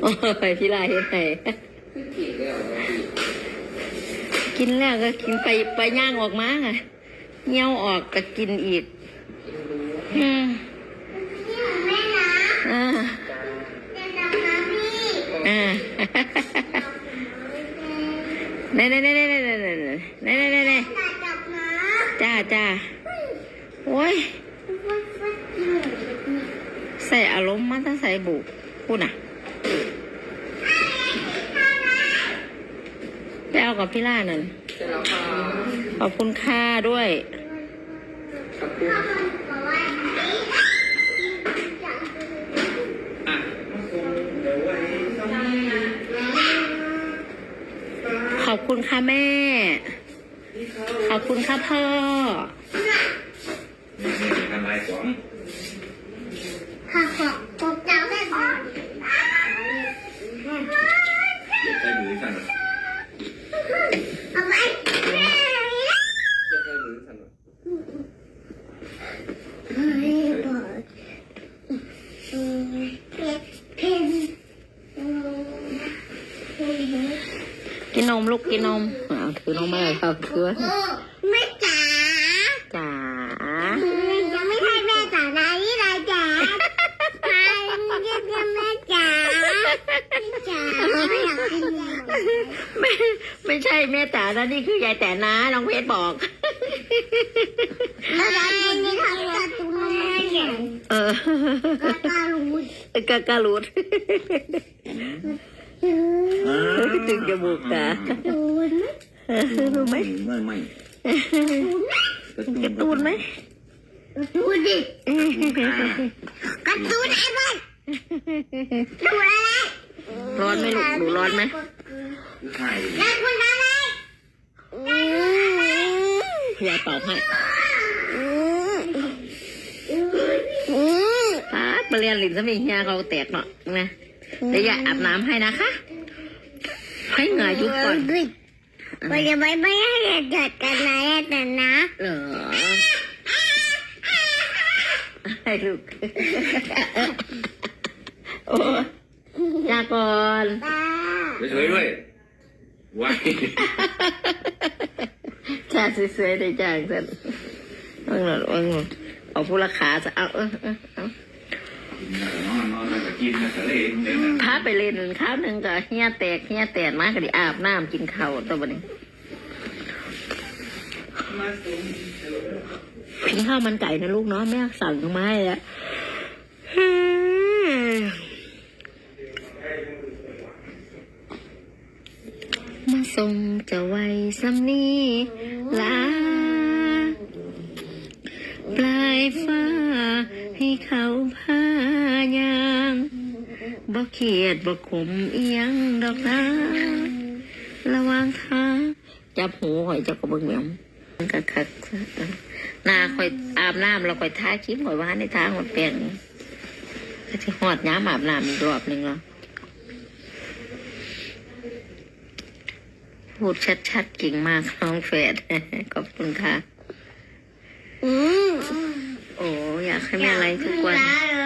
โอ้ยพี่ลาเฮ็ดให้คือกินแล้วกินแล้วก็กินไปไปย่างออกมาค่ะเงี้ยวออกก็กินอีกกินรู้อืมนี่ของแม่นะอ่าะน้ำพี่อ่าเน่เน่เน่เน่เน่เน่เน่เน่เน่เน่เน่ตัดดอกน้จ้าจ้าโอ้ยใส่อารมณ์มันต้องใส่บุพูดน่ะไป เอากับพี่ล่านั่นเสร็จแล้วค่ะขอบคุณค่าด้วยขอบคุณบอกว่าอะขอบคุณค่ะแม่ ขอบคุณค่ะพ่อทำลายสองค่ะขอบคุณเจ้าแม่บอกเด็กใส่มือสั่น เอาไว้ เรียกให้มือสั่นหน่อย ไม่บอกอืมเพชรเพนอืมเพน กินนมลูกกินนมอ้าวถือนมมาเลยครับถือไว้โอ้แม่จ๋าจ๋ายังไม่ใช่แม่จ๋านะนี่นายจ๋าใครเรียกแม่จ๋าแม่จ๋าไม่อยากกินเลยไม่ไม่ใช่แม่จ๋านะนี่คือยายแต่นะน้องเพชรบอกแล้วการ์ตูนนี่ทำการ์ตูนแม่เนี่ยเออการ์ตูนกะกะรูด จึงจมูกตาการ์ตูนรู้ไหมไม่ไม่กระตูนไหมการ์ตูนดิการ์ตูนไอ้บ้านดูอะไรร้อนไหมลูกหนูร้อนไหมใช่แล้วคุณอะไรยายเป่าให้ป้าดมาเรียนหลินสมิงเฮียเขาแตกเนาะนะ เดี๋ยวอย่าอาบน้ำให้นะคะ ให้เหงื่อยุบก่อนมันจะไม่ไม่ให้เกิดกันนะแต่นะเหรอให้ลูกโอ้ยยาก่อนตาสวยด้วยว้ายชาสวยๆได้จ้างสันเอาหน่อยเอาหน่อยเอาผู้ราคาจะเอาเออเออ กินนะทะเลเนี่ยนะพาไปเล่นข้าวหนึ่งก็เฮียแตกเฮียแตกมากก็ดิอาบน้ำกินข้าวตัวบันนี้กินข้าวมันไก่นะลูกเนาะแม่สั่งมาให้แล้วมาส่งจะไว้ซ้ำนี้ บ่เขียดบ่ขมเอียงดอกนะระหวางทางจับหูหอยจับกระเบื้องเหมียมมันก็คักหน้าคอยอาบน้ำเราคอยทาครีมหอยว่าในทางหมดแปลงก็จะหอดย้ำอาบน้ำอีกรอบหนึ่งแล้วพูดชัดๆเก่งมากน้องแฝดขอบคุณค่ะอืมโอ้อยากให้แม่ไลฟ์ทุกวันร้าน